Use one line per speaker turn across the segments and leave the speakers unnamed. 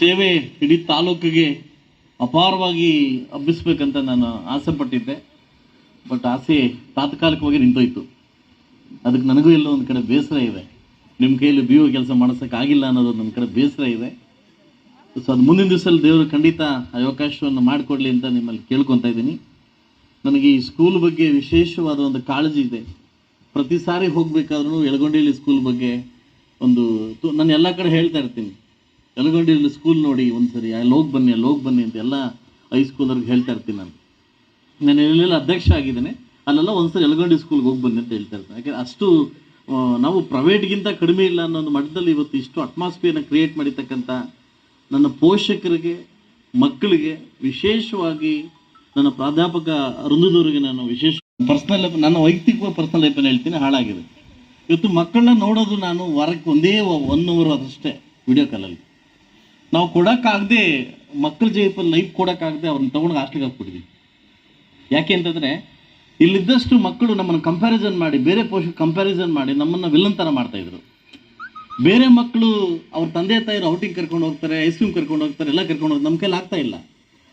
ಸೇವೆ ಇಡೀ ತಾಲೂಕಿಗೆ ಅಪಾರವಾಗಿ ಹಬ್ಬಿಸ್ಬೇಕಂತ ನಾನು ಆಸೆ ಪಟ್ಟಿದ್ದೆ ಬಟ್ ಆಸೆ ತಾತ್ಕಾಲಿಕವಾಗಿ ನಿಂತೋಯ್ತು. ಅದಕ್ಕೆ ನನಗೂ ಎಲ್ಲೋ ಒಂದು ಕಡೆ ಬೇಸರ ಇದೆ. ನಿಮ್ಮ ಕೈಯಲ್ಲಿ ಬಿ ಕೆಲಸ ಮಾಡಿಸೋಕ್ಕಾಗಿಲ್ಲ ಅನ್ನೋದು ನನ್ನ ಕಡೆ ಬೇಸರ ಇದೆ. ಸೊ ಅದು ಮುಂದಿನ ದಿವಸದಲ್ಲಿ ದೇವರು ಖಂಡಿತ ಅವಕಾಶವನ್ನು ಮಾಡಿಕೊಡ್ಲಿ ಅಂತ ನಿಮ್ಮಲ್ಲಿ ಕೇಳ್ಕೊತಾ ಇದ್ದೀನಿ. ನನಗೆ ಈ ಸ್ಕೂಲ್ ಬಗ್ಗೆ ವಿಶೇಷವಾದ ಒಂದು ಕಾಳಜಿ ಇದೆ. ಪ್ರತಿ ಸಾರಿ ಹೋಗ್ಬೇಕಾದ್ರೂ ಎಳಗೊಂಡೇಳಿ ಸ್ಕೂಲ್ ಬಗ್ಗೆ ಒಂದು ನಾನು ಎಲ್ಲ ಕಡೆ ಹೇಳ್ತಾ ಇರ್ತೀನಿ. ಎಳಗೊಂಡಿಲಿ ಸ್ಕೂಲ್ ನೋಡಿ ಒಂದ್ಸರಿ ಅಲ್ಲಿ ಹೋಗಿ ಬನ್ನಿ ಅಲ್ಲಿ ಹೋಗಿ ಬನ್ನಿ ಅಂತ ಎಲ್ಲ ಹೈಸ್ಕೂಲರ್ಗೆ ಹೇಳ್ತಾ ಇರ್ತೀನಿ ನಾನು. ನಾನು ಎಲ್ಲೆಲ್ಲ ಅಧ್ಯಕ್ಷ ಆಗಿದ್ದೇನೆ. ಅಲ್ಲೆಲ್ಲ ಒಂದ್ಸರಿ ಯಲಗೊಂಡಿ ಸ್ಕೂಲ್ಗೆ ಹೋಗಿ ಬನ್ನಿ ಅಂತ ಹೇಳ್ತಾ ಇರ್ತೀನಿ. ಯಾಕೆ ಅಷ್ಟು ನಾವು ಪ್ರೈವೇಟ್ಗಿಂತ ಕಡಿಮೆ ಇಲ್ಲ ಅನ್ನೋ ಒಂದು ಮಟ್ಟದಲ್ಲಿ ಇವತ್ತು ಇಷ್ಟು ಅಟ್ಮಾಸ್ಫಿಯರ್ನ ಕ್ರಿಯೇಟ್ ಮಾಡಿರ್ತಕ್ಕಂಥ ನನ್ನ ಪೋಷಕರಿಗೆ, ಮಕ್ಕಳಿಗೆ ವಿಶೇಷವಾಗಿ ನನ್ನ ಪ್ರಾಧ್ಯಾಪಕ ವೃಂದದವರಿಗೆ ನಾನು ವಿಶೇಷ ಪರ್ಸನಲ್ ಲೈಫ್ ನನ್ನ ವೈಯಕ್ತಿಕ ಪರ್ಸನಲ್ ಲೈಫನ್ನು ಹೇಳ್ತೀನಿ, ಹಾಳಾಗಿದೆ. ಇವತ್ತು ಮಕ್ಕಳನ್ನ ನೋಡೋದು ನಾನು ವಾರಕ್ಕೆ ಒಂದೇ ಒನ್ ಅವರ್ ಅದಷ್ಟೇ ವಿಡಿಯೋ ಕಾಲಲ್ಲಿ ನಾವು ಕೊಡೋಕ್ಕಾಗದೆ ಮಕ್ಕಳ ಜೈಪಲ್ಲಿ ಲೈಫ್ ಕೊಡೋಕ್ಕಾಗದೆ ಅವ್ರನ್ನ ತೊಗೊಂಡು ಹಾಸ್ಟೆಲ್ಗೆ ಹಾಕ್ಬಿಟ್ಟಿದ್ವಿ. ಯಾಕೆ ಅಂತಂದರೆ, ಇಲ್ಲಿದ್ದಷ್ಟು ಮಕ್ಕಳು ನಮ್ಮನ್ನು ಕಂಪ್ಯಾರಿಸನ್ ಮಾಡಿ, ಬೇರೆ ಪೋಷಕ ಕಂಪ್ಯಾರಿಸನ್ ಮಾಡಿ ನಮ್ಮನ್ನು ವಿಲನ್ ಥರ ಮಾಡ್ತಾಯಿದ್ರು ಬೇರೆ ಮಕ್ಕಳು ಅವ್ರ ತಂದೆ ತಾಯಿರು ಔಟಿಂಗ್ ಕರ್ಕೊಂಡು ಹೋಗ್ತಾರೆ ಐಸ್ ಕ್ರೀಮ್ ಕರ್ಕೊಂಡು ಹೋಗ್ತಾರೆ, ಎಲ್ಲ ಕರ್ಕೊಂಡು ಹೋಗಿ ನಮ್ಮ ಕೈಲಿ ಆಗ್ತಾ ಇಲ್ಲ.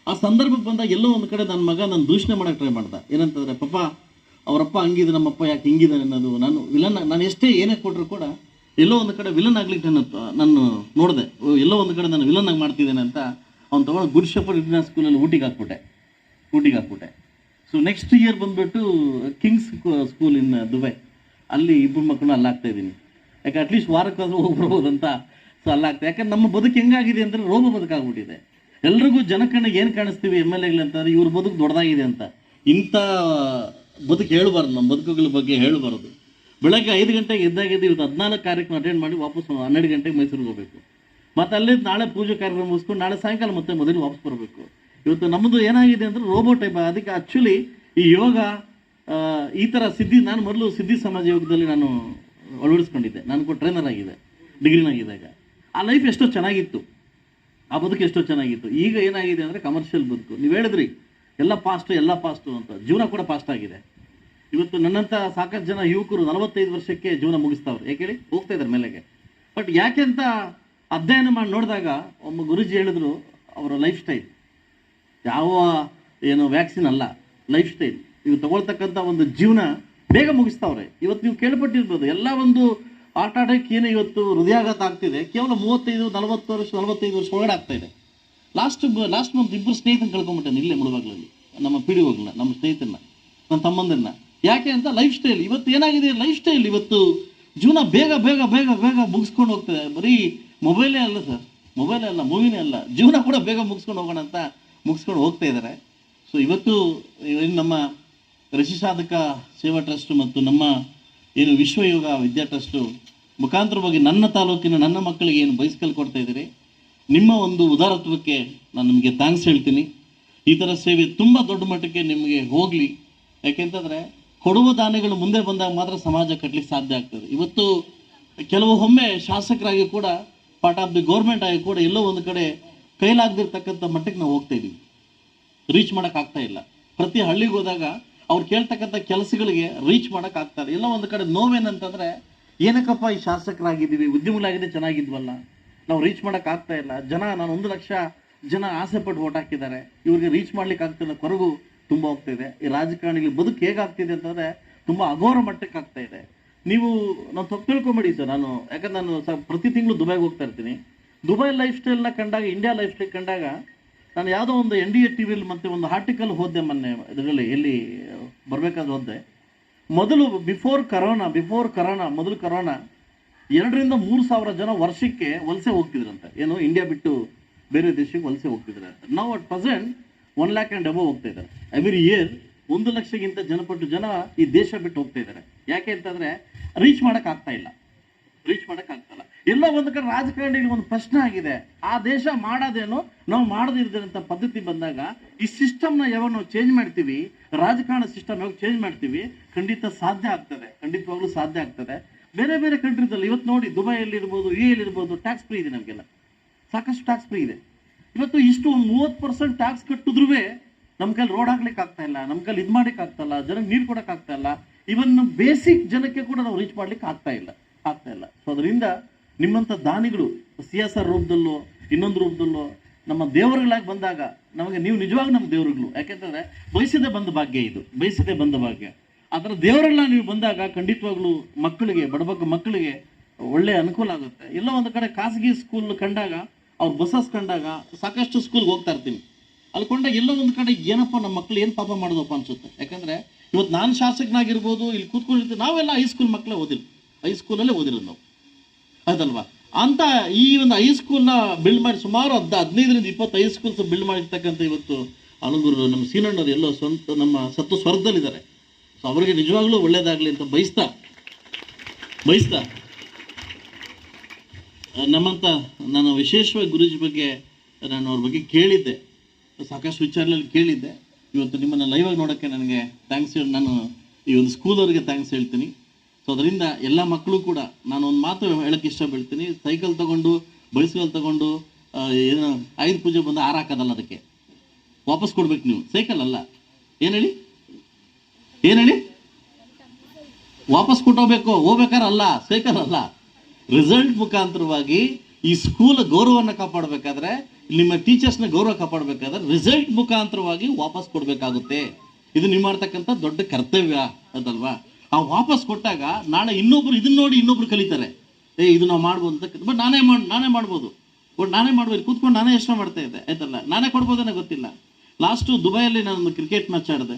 ಆ ಸಂದರ್ಭಕ್ಕೆ ಬಂದಾಗ ಎಲ್ಲೋ ಒಂದು ಕಡೆ ನನ್ನ ಮಗ ನಾನು ದೂಷಣೆ ಮಾಡೋಕೆ ಟ್ರೈ ಮಾಡ್ದೆ. ಏನಂತಂದರೆ, ಪಪ್ಪ, ಅವರಪ್ಪ ಹಂಗಿದೆ ನಮ್ಮಪ್ಪ ಯಾಕೆ ಹಿಂಗಿದ್ದಾನೆ ಅನ್ನೋದು. ನಾನು ವಿಲನ್ ನಾನು ಎಷ್ಟೇ ಏನೇ ಕೊಟ್ಟರು ಕೂಡ ಎಲ್ಲೋ ಒಂದು ಕಡೆ ವಿಲನ್ ಆಗ್ಲಿಕ್ಕೆ ನಾನು ನಾನು ನೋಡಿದೆ. ಎಲ್ಲೋ ಒಂದು ಕಡೆ ನಾನು ವಿಲನ್ ಆಗಿ ಮಾಡ್ತಿದ್ದೇನೆ ಅಂತ ಅವ್ನು ತಗೊಂಡು ಗುಡ್ ಶೆಫರ್ಡ್ ಇಂಟರ್ನ್ಯಾಷನಲ್ ಸ್ಕೂಲಲ್ಲಿ ಊಟಿಗೆ ಹಾಕ್ಬಿಟ್ಟೆ. ಊಟಿಗೆ ಹಾಕ್ಬಿಟ್ಟೆ. ಸೊ ನೆಕ್ಸ್ಟ್ ಇಯರ್ ಬಂದುಬಿಟ್ಟು ಕಿಂಗ್ಸ್ ಸ್ಕೂಲ್ ಇನ್ ದುಬೈ ಅಲ್ಲಿ ಇಬ್ಬರು ಮಕ್ಕಳು ಅಲ್ಲಿ ಆಗ್ತಾ ಇದ್ದೀನಿ. ಯಾಕೆ ಅಟ್ಲೀಸ್ಟ್ ವಾರಕ್ಕಾದರೂ ಹೋಗಿ ಸೊ ಅಲ್ಲಾಗ್ತದೆ ಯಾಕಂದ್ರೆ ನಮ್ಮ ಬದುಕು ಹೆಂಗಾಗಿದೆ ಅಂದರೆ ರೋಗ ಬದುಕಾಗ್ಬಿಟ್ಟಿದೆ ಎಲ್ರಿಗೂ ಜನಕಣ್ಣಿಗೆ ಏನು ಕಾಣಿಸ್ತೀವಿ ಎಂ ಎಲ್ ಎಗಳಂತಾರೆ ಇವ್ರ ಬದುಕು ದೊಡ್ಡದಾಗಿದೆ ಅಂತ. ಇಂಥ ಬದುಕು ಹೇಳಬಾರ್ದು, ನಮ್ಮ ಬದುಕುಗಳ ಬಗ್ಗೆ ಹೇಳಬಾರ್ದು. ಬೆಳಗ್ಗೆ ಐದು ಗಂಟೆಗೆ ಎದ್ದಾಗಿದ್ದು ಇವತ್ತು ಹದಿನಾಲ್ಕು ಕಾರ್ಯಕ್ರಮ ಅಟೆಂಡ್ ಮಾಡಿ ವಾಪಸ್ ಹನ್ನೆರಡು ಗಂಟೆಗೆ ಮೈಸೂರಿಗೆ ಹೋಗಬೇಕು. ಮತ್ತು ಅಲ್ಲಿ ನಾಳೆ ಪೂಜೆ ಕಾರ್ಯಕ್ರಮ ಮುಗಿಸ್ಕೊಂಡು ನಾಳೆ ಸಾಯಂಕಾಲ ಮತ್ತೆ ಮೊದಲು ವಾಪಸ್ ಬರಬೇಕು. ಇವತ್ತು ನಮ್ಮದು ಏನಾಗಿದೆ ಅಂದರೆ ರೋಬೋ ಟೈಪ್ ಅದಕ್ಕೆ ಆ್ಯಕ್ಚುಲಿ ಈ ಯೋಗ ಈ ಥರ ಸಿದ್ಧಿ ನಾನು ಮೊದಲು ಸಿದ್ಧಿ ಸಮಾಜ ಯೋಗದಲ್ಲಿ ನಾನು ಅಳವಡಿಸ್ಕೊಂಡಿದ್ದೆ. ನಾನು ಕೂಡ ಟ್ರೈನರ್ ಆಗಿದೆ ಡಿಗ್ರಿನಾಗಿದ್ದಾಗ ಆ ಲೈಫ್ ಎಷ್ಟೋ ಚೆನ್ನಾಗಿತ್ತು. ಆ ಬದುಕು ಎಷ್ಟೋ ಚೆನ್ನಾಗಿತ್ತು. ಈಗ ಏನಾಗಿದೆ ಅಂದರೆ ಕಮರ್ಷಿಯಲ್ ಬದುಕು. ನೀವು ಹೇಳಿದ್ರಿ, ಎಲ್ಲ ಪಾಸ್ಟು ಎಲ್ಲ ಪಾಸ್ಟು ಅಂತ. ಜೀವನ ಕೂಡ ಪಾಸ್ಟ್ ಆಗಿದೆ. ಇವತ್ತು ನನ್ನಂತ ಸಾಕಷ್ಟು ಜನ ಯುವಕರು ನಲವತ್ತೈದು ವರ್ಷಕ್ಕೆ ಜೀವನ ಮುಗಿಸ್ತಾವ್ರು. ಯಾಕೆ ಹೇಳಿ? ಹೋಗ್ತಾ ಇದ್ದಾರೆ ಮೇಲೆಗೆ. ಬಟ್ ಯಾಕೆ ಅಂತ ಅಧ್ಯಯನ ಮಾಡಿ ನೋಡಿದಾಗ ಒಬ್ಬ ಗುರುಜಿ ಹೇಳಿದ್ರು ಅವರ ಲೈಫ್ ಸ್ಟೈಲ್ ಯಾವ ಏನು ವ್ಯಾಕ್ಸಿನ್ ಅಲ್ಲ ಲೈಫ್ ಸ್ಟೈಲ್ ನೀವು ತಗೊಳ್ತಕ್ಕಂಥ ಒಂದು ಜೀವನ ಬೇಗ ಮುಗಿಸ್ತಾವ್ರೆ. ಇವತ್ತು ನೀವು ಕೇಳ್ಪಟ್ಟಿರ್ಬೋದು, ಎಲ್ಲ ಒಂದು ಆಟ ಆಡೋಕ್ಕೆ ಏನು ಇವತ್ತು ಹೃದಯಾಘಾತ ಆಗ್ತಿದೆ, ಕೇವಲ ಮೂವತ್ತೈದು, ನಲವತ್ತು ವರ್ಷ, ನಲವತ್ತೈದು ವರ್ಷ ಒಳಗಡೆ ಆಗ್ತಾ ಇದೆ. ಲಾಸ್ಟ್ ಲಾಸ್ಟ್ ಮಂತ್ ಇಬ್ಬರು ಸ್ನೇಹಿತನ ಕಳ್ಕೊಂಬಿಟ್ಟೆ ಇಲ್ಲೇ ಮುಳುಬಾಗ್ಲಲ್ಲಿ. ನಮ್ಮ ಪಿ ಹೋಗಲ್ಲ ನಮ್ಮ ಸ್ನೇಹಿತನ ನನ್ನ ತಮ್ಮಂದನ್ನ ಯಾಕೆ ಅಂತ ಲೈಫ್ ಸ್ಟೈಲ್ ಇವತ್ತು ಏನಾಗಿದೆ? ಲೈಫ್ ಸ್ಟೈಲ್ ಇವತ್ತು ಜೀವನ ಬೇಗ ಬೇಗ ಬೇಗ ಬೇಗ ಮುಗಿಸ್ಕೊಂಡು ಹೋಗ್ತದೆ. ಬರೀ ಮೊಬೈಲೇ ಅಲ್ಲ ಸರ್ ಮೊಬೈಲೇ ಅಲ್ಲ ಮೂವಿನೇ ಅಲ್ಲ. ಜೀವನ ಕೂಡ ಬೇಗ ಮುಗಿಸ್ಕೊಂಡು ಹೋಗೋಣ ಅಂತ ಮುಗಿಸ್ಕೊಂಡು ಹೋಗ್ತಾ ಇದ್ದಾರೆ. ಸೊ ಇವತ್ತು ನಮ್ಮ ಋಷಿ ಸಾಧಕ ಸೇವಾ ಟ್ರಸ್ಟ್ ಮತ್ತು ನಮ್ಮ ಏನು ವಿಶ್ವಯೋಗ ವಿದ್ಯಾ ಟ್ರಸ್ಟು ಮುಖಾಂತರವಾಗಿ ನನ್ನ ತಾಲೂಕಿನ ನನ್ನ ಮಕ್ಕಳಿಗೆ ಏನು ಬೈಸ್ಕಲ್ ಕೊಡ್ತಾ ಇದ್ದೀರಿ? ನಿಮ್ಮ ಒಂದು ಉದಾರತ್ವಕ್ಕೆ ನಾನು ನಿಮಗೆ ಥ್ಯಾಂಕ್ಸ್ ಹೇಳ್ತೀನಿ. ಈ ಥರ ಸೇವೆ ತುಂಬ ದೊಡ್ಡ ಮಟ್ಟಕ್ಕೆ ನಿಮಗೆ ಹೋಗಲಿ. ಯಾಕೆಂತಂದರೆ ಕೊಡುವ ದಾನಿಗಳು ಮುಂದೆ ಬಂದಾಗ ಮಾತ್ರ ಸಮಾಜ ಕಟ್ಟಲಿಕ್ಕೆ ಸಾಧ್ಯ ಆಗ್ತದೆ. ಇವತ್ತು ಕೆಲವು ಒಮ್ಮೆ ಶಾಸಕರಾಗಿ ಕೂಡ ಪಾರ್ಟ್ ಆಫ್ ದಿ ಗೌರ್ಮೆಂಟ್ ಆಗಿ ಕೂಡ ಎಲ್ಲೋ ಒಂದು ಕಡೆ ಕೈಲಾಗದಿರ್ತಕ್ಕಂಥ ಮಟ್ಟಕ್ಕೆ ನಾವು ಹೋಗ್ತಾ ಇದ್ದೀವಿ ರೀಚ್ ಮಾಡೋಕ್ಕಾಗ್ತಾ ಇಲ್ಲ. ಪ್ರತಿ ಹಳ್ಳಿಗೆ ಹೋದಾಗ ಅವ್ರು ಕೇಳ್ತಕ್ಕಂಥ ಕೆಲಸಗಳಿಗೆ ರೀಚ್ ಮಾಡೋಕ್ಕಾಗ್ತಾ ಇಲ್ಲ ಎಲ್ಲ ಒಂದು ಕಡೆ ನೋವೇನಂತಂದ್ರೆ, ಏನಕ್ಕಪ್ಪ ಈ ಶಾಸಕರಾಗಿದ್ದೀವಿ ಉದ್ಯಮಗಳಾಗಿದೆ ಚೆನ್ನಾಗಿದ್ವಲ್ಲ, ನಾವು ರೀಚ್ ಮಾಡೋಕ್ಕಾಗ್ತಾ ಇಲ್ಲ. ಜನ, ನಾನು ಒಂದು ಲಕ್ಷ ಜನ ಆಸೆ ಪಟ್ಟು ಓಟ್ ಹಾಕಿದ್ದಾರೆ. ಇವ್ರಿಗೆ ರೀಚ್ ಮಾಡ್ಲಿಕ್ಕೆ ಆಗ್ತಿಲ್ಲ. ಕೊರಗು ತುಂಬ ಇದೆ. ಈ ರಾಜಕಾರಣಿಗಳ ಬದುಕು ಹೇಗಾಗ್ತಿದೆ ಅಂತಂದ್ರೆ ತುಂಬ ಅಘೋರ ಮಟ್ಟಕ್ಕೆ ಆಗ್ತಾ ಇದೆ. ನೀವು ನಾನು ತಪ್ಪು ತಿಳ್ಕೊಂಬಿಡಿ ಸರ್, ನಾನು ಯಾಕಂದ್ರೆ ನಾನು ಸ ಪ್ರತಿ ತಿಂಗಳು ದುಬೈಗೆ ಹೋಗ್ತಾ ಇರ್ತೀನಿ. ದುಬೈ ಲೈಫ್ ಸ್ಟೈಲ್ನ ಕಂಡಾಗ ಇಂಡಿಯಾ ಲೈಫ್ ಸ್ಟೈಲ್ ಕಂಡಾಗ ನಾನು ಯಾವುದೋ ಒಂದು ಎನ್ ಡಿ ಎ ಟಿ ವಿಲಿ ಮತ್ತೆ ಒಂದು ಆರ್ಟಿಕಲ್ ಓದಿದೆ ಮೊನ್ನೆ, ಇದರಲ್ಲಿ ಎಲ್ಲಿ ಬರಬೇಕಾದ್ರೆ ಹೋದೆ ಮೊದಲು ಬಿಫೋರ್ ಕರೋನಾ ಬಿಫೋರ್ ಕರೋನಾ ಮೊದಲು ಕರೋನಾ ಎರಡರಿಂದ ಮೂರು ಸಾವಿರ ಜನ ವರ್ಷಕ್ಕೆ ವಲಸೆ ಹೋಗ್ತಿದ್ರಂತೆ. ಏನು ಇಂಡಿಯಾ ಬಿಟ್ಟು ಬೇರೆ ದೇಶಕ್ಕೆ ವಲಸೆ ಅಂತ. ನಾವು at present one lakh and above ಹೋಗ್ತಾ ಇದ್ದಾರೆ. ಎವ್ರಿ ಇಯರ್ ಒಂದು ಲಕ್ಷಕ್ಕಿಂತ ಜನಪಟ್ಟು ಜನ ಈ ದೇಶ ಬಿಟ್ಟು ಹೋಗ್ತಾ ಇದ್ದಾರೆ. ಯಾಕೆ ಅಂತಂದ್ರೆ ರೀಚ್ ಮಾಡಕ್ ಆಗ್ತಾ ಇಲ್ಲ. ರೀಚ್ ಮಾಡಕ್ ಇಲ್ಲ. ಎಲ್ಲ ಒಂದು ಕಡೆ ರಾಜಕಾರಣಿಗಳಿಗೆ ಒಂದು ಪ್ರಶ್ನೆ ಆಗಿದೆ. ಆ ದೇಶ ಮಾಡೋದೇನು? ನಾವು ಮಾಡದಿರ್ತಕ್ಕಂಥ ಪದ್ಧತಿ ಬಂದಾಗ ಈ ಸಿಸ್ಟಮ್ನ ಯಾವಾಗ ನಾವು ಚೇಂಜ್ ಮಾಡ್ತೀವಿ, ರಾಜಕಾರಣ ಸಿಸ್ಟಮ್ ಯಾವಾಗ ಚೇಂಜ್ ಮಾಡ್ತೀವಿ, ಖಂಡಿತ ಸಾಧ್ಯ ಆಗ್ತದೆ. ಖಂಡಿತವಾಗ್ಲೂ ಸಾಧ್ಯ ಆಗ್ತದೆ. ಬೇರೆ ಬೇರೆ ಕಂಟ್ರಿದಲ್ಲಿ ಇವತ್ತು ನೋಡಿ ದುಬೈಯಲ್ಲಿ ಇರ್ಬೋದು ಯು ಇರ್ಬೋದು ಟ್ಯಾಕ್ಸ್ ಫ್ರೀ ಇದೆ ನಮಗೆಲ್ಲ. ಸಾಕಷ್ಟು ಟ್ಯಾಕ್ಸ್ ಫ್ರೀ ಇದೆ. ಇವತ್ತು ಇಷ್ಟು ಒಂದು ಮೂವತ್ತು ಪರ್ಸೆಂಟ್ ಟ್ಯಾಕ್ಸ್ ಕಟ್ಟಿದ್ರೂ ನಮ್ಮ ಕೈಲಿ ರೋಡ್ ಹಾಕ್ಲಿಕ್ಕೆ ಆಗ್ತಾ ಇಲ್ಲ ನಮ್ಮ ಕೈಲಿ ಇದು ಮಾಡ್ಲಿಕ್ಕೆ ಆಗ್ತಾ ಜನಕ್ಕೆ ನೀರು ಕೊಡಕ್ಕೆ ಆಗ್ತಾ ಇಲ್ಲ. ಇವನ್ ಬೇಸಿಕ್ ಜನಕ್ಕೆ ಕೂಡ ನಾವು ರೀಚ್ ಮಾಡ್ಲಿಕ್ಕೆ ಆಗ್ತಾ ಇಲ್ಲ ಆಗ್ತಾ ಇಲ್ಲ. ಸೊ ಅದರಿಂದ ನಿಮ್ಮಂಥ ದಾನಿಗಳು ಸಿ ಎಸ್ ಆರ್ ರೂಪದಲ್ಲೋ, ಇನ್ನೊಂದು ರೂಪದಲ್ಲೋ, ನಮ್ಮ ದೇವರುಗಳಾಗಿ ಬಂದಾಗ ನಮಗೆ ನೀವು ನಿಜವಾಗಿ ನಮ್ಮ ದೇವರುಗಳು. ಯಾಕೆಂತಂದ್ರೆ ಬಯಸದೆ ಬಂದ ಭಾಗ್ಯ ಇದು, ಬಯಸದೆ ಬಂದ ಭಾಗ್ಯ. ಅದರ ದೇವರೆಲ್ಲ ನೀವು ಬಂದಾಗ ಖಂಡಿತವಾಗ್ಲೂ ಮಕ್ಕಳಿಗೆ, ಬಡಬಗ್ಗ ಮಕ್ಕಳಿಗೆ ಒಳ್ಳೆ ಅನುಕೂಲ ಆಗುತ್ತೆ. ಎಲ್ಲ ಒಂದು ಕಡೆ ಖಾಸಗಿ ಸ್ಕೂಲ್ ಕಂಡಾಗ ಅವ್ರು ಬಸ್ಸಸ್ ಕಂಡಾಗ ಸಾಕಷ್ಟು ಸ್ಕೂಲ್ಗೆ ಹೋಗ್ತಾ ಇರ್ತೀನಿ. ಅಲ್ಲಿ ಕೊಂಡಾಗ ಎಲ್ಲೋ ಒಂದು ಕಡೆ ಏನಪ್ಪ ನಮ್ಮ ಮಕ್ಳು ಏನು ಪಾಪ ಮಾಡೋದಪ್ಪ ಅನ್ಸುತ್ತೆ? ಯಾಕಂದ್ರೆ ಇವತ್ತು ನಾನು ಶಾಸಕನಾಗಿರ್ಬೋದು, ಇಲ್ಲಿ ಕೂತ್ಕೊಂಡಿರ್ತೀವಿ, ನಾವೆಲ್ಲ ಹೈಸ್ಕೂಲ್ ಮಕ್ಕಳೇ ಓದಿಲ್ಲ. ಹೈಸ್ಕೂಲಲ್ಲೇ ಓದಿಲ್ಲ ನಾವು. ಅದಲ್ವಾ ಅಂತ ಈ ಒಂದು ಹೈಸ್ಕೂಲ್ನ ಬಿಲ್ಡ್ ಮಾಡಿ ಸುಮಾರು ಹದ್ ಹದಿನೈದರಿಂದ ಇಪ್ಪತ್ತು ಹೈಸ್ಕೂಲ್ಸ್ ಬಿಲ್ಡ್ ಮಾಡಿರ್ತಕ್ಕಂಥ ಇವತ್ತು ಅಲಂಗೂರು ನಮ್ಮ ಸೀನಣ್ಣವ್ರು ಎಲ್ಲೋ ಸ್ವಂತ ನಮ್ಮ ಸತ್ತು ಸ್ವರ್ಗದಲ್ಲಿದ್ದಾರೆ. ಸೊ ಅವರಿಗೆ ನಿಜವಾಗ್ಲೂ ಒಳ್ಳೇದಾಗಲಿ ಅಂತ ಬಯಸ್ತಾ ಬಯಸ್ತಾ. ಆ, ನಮ್ಮಂತ ನಾನು ವಿಶೇಷವಾಗಿ ಗುರೂಜಿ ಬಗ್ಗೆ ನಾನು ಅವ್ರ ಬಗ್ಗೆ ಕೇಳಿದ್ದೆ. ಸಾಕಷ್ಟು ವಿಚಾರಗಳಲ್ಲಿ ಕೇಳಿದ್ದೆ. ಇವತ್ತು ನಿಮ್ಮನ್ನು ಲೈವಾಗಿ ನೋಡೋಕ್ಕೆ ನನಗೆ ಥ್ಯಾಂಕ್ಸ್ ಹೇಳಿ ನಾನು ಈ ಒಂದು ಸ್ಕೂಲವ್ರಿಗೆ ಥ್ಯಾಂಕ್ಸ್ ಹೇಳ್ತೀನಿ. ಸೊ ಅದರಿಂದ ಎಲ್ಲ ಮಕ್ಕಳು ಕೂಡ ನಾನು ಒಂದು ಮಾತು ಹೇಳೋಕ್ಕೆ ಇಷ್ಟಪಡ್ತೀನಿ. ಸೈಕಲ್ ತಗೊಂಡು ಬೈಸಿಕಲ್ ತಗೊಂಡು ಏನು ಆಯುಧ ಪೂಜೆ ಬಂದು ಆರಾಕದಲ್ಲ ಅದಕ್ಕೆ. ವಾಪಸ್ ಕೊಡ್ಬೇಕು ನೀವು. ಸೈಕಲ್ ಅಲ್ಲ. ಏನು ಹೇಳಿ? ಏನು ಹೇಳಿ? ವಾಪಸ್ ಕೊಟ್ಟೋಗ್ಬೇಕು ಹೋಗ್ಬೇಕಾದ್ರೆ ಅಲ್ಲ. ಸೈಕಲ್ ಅಲ್ಲ. ರಿಸಲ್ಟ್ ಮುಖಾಂತರವಾಗಿ ಈ ಸ್ಕೂಲ್ ಗೌರವವನ್ನು ಕಾಪಾಡಬೇಕಾದ್ರೆ, ನಿಮ್ಮ ಟೀಚರ್ಸ್ನ ಗೌರವ ಕಾಪಾಡಬೇಕಾದ್ರೆ ರಿಸಲ್ಟ್ ಮುಖಾಂತರವಾಗಿ ವಾಪಸ್ ಕೊಡಬೇಕಾಗುತ್ತೆ. ಇದು ನೀವು ಮಾಡ್ತಕ್ಕಂಥ ದೊಡ್ಡ ಕರ್ತವ್ಯ ಅದಲ್ವಾ ಆ ವಾಪಸ್ ಕೊಟ್ಟಾಗ ನಾಳೆ ಇನ್ನೊಬ್ರು ಇದನ್ನ ನೋಡಿ ಇನ್ನೊಬ್ರು ಕಲಿತಾರೆ. ಏ, ಇದು ನಾವು ಮಾಡ್ಬೋದು ಅಂತ ಬಟ್ ನಾನೇ ಮಾಡಿ ನಾನೇ ಮಾಡ್ಬೋದು. ಬಟ್ ನಾನೇ ಮಾಡ್ಬೋದು ಕೂತ್ಕೊಂಡು ನಾನೇ ಯೋಚನೆ ಮಾಡ್ತಾ ಇದ್ದೆ, ಆಯ್ತಲ್ಲ? ನಾನೇ ಕೊಡ್ಬೋದೇನೋ ಗೊತ್ತಿಲ್ಲ. ಲಾಸ್ಟು ದುಬೈಯಲ್ಲಿ ನಾನು ಕ್ರಿಕೆಟ್ ಮ್ಯಾಚ್ ಆಡಿದೆ.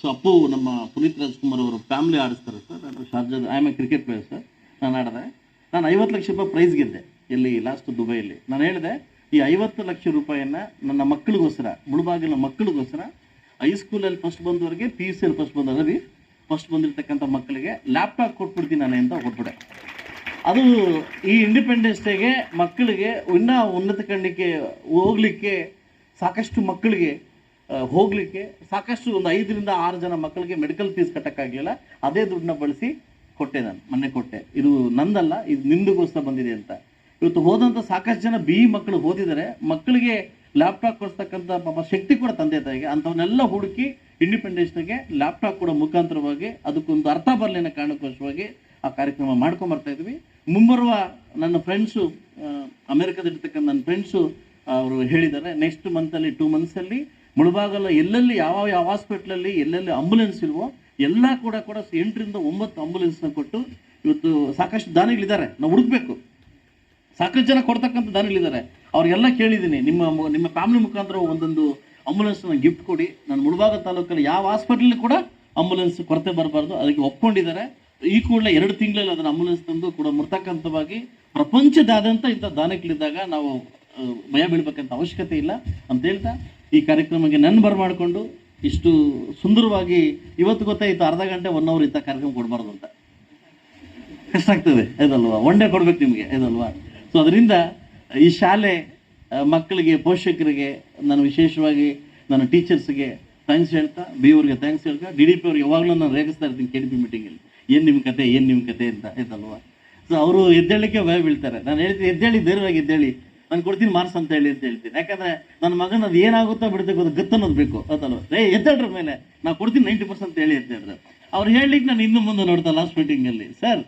ಸೊ ಅಪ್ಪು ನಮ್ಮ ಪುನೀತ್ ರಾಜ್ಕುಮಾರ್ ಅವರು ಫ್ಯಾಮಿಲಿ ಆಡಿಸ್ತಾರೆ ಸರ್. ನಾನು ಶಾರ್ಜಾದ I am a cricket player sir ನಾನು ಆಡಿದೆ. ನಾನು ಐವತ್ತು ಲಕ್ಷ ರೂಪಾಯಿ ಪ್ರೈಸ್ ಗೆದ್ದೆ ಇಲ್ಲಿ ಲಾಸ್ಟ್ ದುಬೈಯಲ್ಲಿ. ನಾನು ಹೇಳಿದೆ, ಈ ಐವತ್ತು ಲಕ್ಷ ರೂಪಾಯಿಯನ್ನ ನನ್ನ ಮಕ್ಕಳಿಗೋಸ್ಕರ ಮುಳುಬಾಗಿಲ ಮಕ್ಕಳಿಗೋಸ್ಕರ ಹೈಸ್ಕೂಲಲ್ಲಿ ಫಸ್ಟ್ ಬಂದವರಿಗೆ ಪಿ ಯು ಸಿಯಲ್ಲಿ ಫಸ್ಟ್ ಬಂದ ಫಸ್ಟ್ ಬಂದಿರತಕ್ಕಂಥ ಮಕ್ಕಳಿಗೆ ಲ್ಯಾಪ್ಟಾಪ್ ಕೊಟ್ಬಿಡ್ತೀನಿ ನಾನು ಅಂತ ಕೊಟ್ಬಿಟ್ಟೆ ಅದು ಈ ಇಂಡಿಪೆಂಡೆನ್ಸ್ ಡೇಗೆ ಮಕ್ಕಳಿಗೆ ಇನ್ನೂ ಉನ್ನತ ಕಂಡಕ್ಕೆ ಹೋಗ್ಲಿಕ್ಕೆ ಸಾಕಷ್ಟು ಮಕ್ಕಳಿಗೆ ಹೋಗ್ಲಿಕ್ಕೆ ಸಾಕಷ್ಟು ಒಂದು ಐದರಿಂದ ಆರು ಜನ ಮಕ್ಕಳಿಗೆ ಮೆಡಿಕಲ್ ಫೀಸ್ ಕಟ್ಟೋಕ್ಕಾಗಲಿಲ್ಲ. ಅದೇ ದುಡ್ಡನ್ನ ಬಳಸಿ ಕೊಟ್ಟೆ ನಾನು, ಮೊನ್ನೆ ಕೊಟ್ಟೆ. ಇದು ನಂದಲ್ಲ, ಇದು ನಿಮ್ದಗೋಸ್ಕರ ಬಂದಿದೆ ಅಂತ. ಇವತ್ತು ಹೋದಂಥ ಸಾಕಷ್ಟು ಜನ ಬಿ ಮಕ್ಕಳು ಓದಿದರೆ ಮಕ್ಕಳಿಗೆ ಲ್ಯಾಪ್ಟಾಪ್ ಕೊಡಿಸ್ತಕ್ಕಂಥ ಪಾಪ ಶಕ್ತಿ ಕೂಡ ತಂದೆ ತಾಯಿಗೆ, ಅಂಥವನ್ನೆಲ್ಲ ಹುಡುಕಿ ಇಂಡಿಪೆಂಡೆನ್ಸ್ನಾಗೆ ಲ್ಯಾಪ್ಟಾಪ್ ಕೂಡ ಮುಖಾಂತರವಾಗಿ ಅದಕ್ಕೊಂದು ಅರ್ಥ ಬರಲಿನ ಕಾರಣಕ್ಕೋಸ್ಕರವಾಗಿ ಆ ಕಾರ್ಯಕ್ರಮ ಮಾಡ್ಕೊಂಡ್ ಬರ್ತಾ ಇದ್ವಿ. ಮುಂಬರುವ ನನ್ನ ಫ್ರೆಂಡ್ಸು ಅಮೆರಿಕದಲ್ಲಿರ್ತಕ್ಕಂಥ ನನ್ನ ಫ್ರೆಂಡ್ಸು ಅವರು ಹೇಳಿದ್ದಾರೆ ನೆಕ್ಸ್ಟ್ ಮಂತಲ್ಲಿ ಟೂ ಮಂತ್ಸಲ್ಲಿ ಮುಳಬಾಗಲ್ಲ ಎಲ್ಲೆಲ್ಲಿ, ಯಾವ ಯಾವ ಹಾಸ್ಪಿಟ್ಲಲ್ಲಿ ಎಲ್ಲೆಲ್ಲಿ ಆಂಬುಲೆನ್ಸ್ ಇಲ್ವೋ ಎಲ್ಲ ಕೂಡ ಕೂಡ ಎಂಟರಿಂದ ಒಂಬತ್ತು ಆಂಬುಲೆನ್ಸ್ನ ಕೊಟ್ಟು ಇವತ್ತು ಸಾಕಷ್ಟು ದಾನಿಗಳಿದ್ದಾರೆ. ನಾವು ಹುಡುಕ್ಬೇಕು. ಸಾಕಷ್ಟು ಜನ ಕೊಡ್ತಕ್ಕಂಥ ದಾನಿಗಳಿದ್ದಾರೆ. ಅವ್ರಿಗೆಲ್ಲ ಕೇಳಿದ್ದೀನಿ. ನಿಮ್ಮ ನಿಮ್ಮ ಫ್ಯಾಮಿಲಿ ಮುಖಾಂತರ ಒಂದೊಂದು ಆಂಬುಲೆನ್ಸ್ ಗಿಫ್ಟ್ ಕೊಡಿ. ನಾನು ಮುಳಬಾಗ ತಾಲೂಕಲ್ಲಿ ಯಾವ ಹಾಸ್ಪಿಟಲ್ ಕೂಡ ಆಂಬುಲೆನ್ಸ್ ಕೊರತೆ ಬರಬಾರ್ದು. ಅದಕ್ಕೆ ಒಪ್ಕೊಂಡಿದ್ದಾರೆ. ಈ ಕೂಡಲೇ ಎರಡು ತಿಂಗಳಲ್ಲಿ ಅದನ್ನ ಆಂಬುಲೆನ್ಸ್ ತಂದು ಕೂಡ ಮೃತಕ್ಕಂಥವಾಗಿ ಪ್ರಪಂಚದಾದ್ಯಂತ ಇಂಥ ದಾನಗಳಿದ್ದಾಗ ನಾವು ಭಯ ಬೀಳ್ಬೇಕಂತ ಅವಶ್ಯಕತೆ ಇಲ್ಲ. ಅಂತ ಹೇಳ್ತಾ ಈ ಕಾರ್ಯಕ್ರಮಕ್ಕೆ ನನ್ನ ಬರಮಾಡಿಕೊಂಡು ಇಷ್ಟು ಸುಂದರವಾಗಿ ಇವತ್ತು ಗೊತ್ತಾಯ್ತು ಅರ್ಧ ಗಂಟೆ ಒನ್ ಅವರ್ ಇಂಥ ಕಾರ್ಯಕ್ರಮ ಕೊಡಬಾರ್ದು ಅಂತ. ಕಷ್ಟ ಆಗ್ತದೆ, ಇದಲ್ವಾ? ಒನ್ ಡೇ ಕೊಡ್ಬೇಕು ನಿಮಗೆ, ಇದಲ್ವಾ? ಸೊ ಅದರಿಂದ ಈ ಶಾಲೆ ಮಕ್ಕಳಿಗೆ, ಪೋಷಕರಿಗೆ, ನಾನು ವಿಶೇಷವಾಗಿ ನನ್ನ ಟೀಚರ್ಸ್ಗೆ ಥ್ಯಾಂಕ್ಸ್ ಹೇಳ್ತಾ ಬಿ ಅವ್ರಿಗೆ ಥ್ಯಾಂಕ್ಸ್ ಹೇಳ್ತಾ ಡಿ ಡಿ ಪಿ ಅವ್ರಿಗೆ ಯಾವಾಗಲೂ ನಾನು ರೇಗಿಸ್ತಾ ಇರ್ತೀನಿ ಕೆ ಪಿ ಮೀಟಿಂಗಲ್ಲಿ ಏನು ನಿಮ್ಮ ಕತೆ, ಏನು ನಿಮ್ಮ ಕತೆ ಅಂತ, ಇದಲ್ವಾ? ಸೊ ಅವರು ಎದ್ದೇಳಲಿಕ್ಕೆ ಭಯ ಬೀಳ್ತಾರೆ. ನಾನು ಹೇಳ್ತೀನಿ, ಎದ್ದೇಳಿ, ಧೈರ್ಯವಾಗಿ ಎದ್ದೇಳಿ. ನಾನು ಕೊಡ್ತೀನಿ ಮಾರ್ಸ್ ಅಂತ ಹೇಳಿ ಅಂತ ಹೇಳ್ತೀನಿ. ಯಾಕಂದ್ರೆ ನನ್ನ ಮಗನ ಅದು ಏನಾಗುತ್ತೋ ಬಿಡುತ್ತೆ ಗೊತ್ತು ಗತ್ತನ್ನೋದು ಬೇಕು ಅದಲ್ಲ ಏ, ಎದ್ದಾಡ್ರ ಮೇಲೆ ನಾವು ಕೊಡ್ತೀನಿ ನೈಂಟಿ ಪರ್ಸೆಂಟ್ ಹೇಳಿ ಅಂತ ಹೇಳಿದ್ರು. ಅವ್ರು ಹೇಳಲಿಕ್ಕೆ ನಾನು ಇನ್ನು ಮುಂದೆ ನೋಡ್ತಾ ಲಾಸ್ಟ್ ಮೀಟಿಂಗಲ್ಲಿ ಸರ್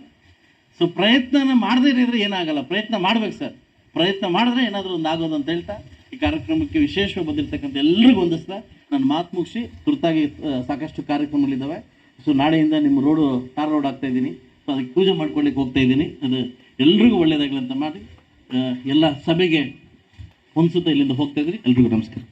ಸೊ ಪ್ರಯತ್ನನ ಮಾಡದೇ ಇರಿದ್ರೆ ಏನಾಗಲ್ಲ. ಪ್ರಯತ್ನ ಮಾಡ್ಬೇಕು ಸರ್ ಪ್ರಯತ್ನ ಮಾಡಿದ್ರೆ ಏನಾದರೂ ಒಂದು ಆಗೋದು ಅಂತ ಹೇಳ್ತಾ, ಈ ಕಾರ್ಯಕ್ರಮಕ್ಕೆ ವಿಶೇಷವಾಗಿ ಬಂದಿರತಕ್ಕಂಥ ಎಲ್ರಿಗೂ ಒಂದಿಸ್ತಾ ನನ್ನ ಮಾತು ಮುಗಿಸಿ ತುರ್ತಾಗಿ ಸಾಕಷ್ಟು ಕಾರ್ಯಕ್ರಮಗಳಿದ್ದಾವೆ ಸೊ ನಾಳೆಯಿಂದ ನಿಮ್ಮ ರೋಡು ಟಾರ್ ರೋಡ್ ಆಗ್ತಾ ಇದ್ದೀನಿ. ಸೊ ಅದಕ್ಕೆ ಪೂಜೆ ಮಾಡ್ಕೊಳ್ಳಿಕ್ಕೆ ಹೋಗ್ತಾ ಇದ್ದೀನಿ. ಅದು ಎಲ್ರಿಗೂ ಒಳ್ಳೇದಾಗಲಿ ಅಂತ ಮಾಡಿ ಎಲ್ಲ ಸಭೆಗೆ ಹೊಂದಿಸುತ್ತಾ ಇಲ್ಲಿಂದ ಹೋಗ್ತಾ ಇದ್ರಿ. ಎಲ್ರಿಗೂ ನಮಸ್ಕಾರ.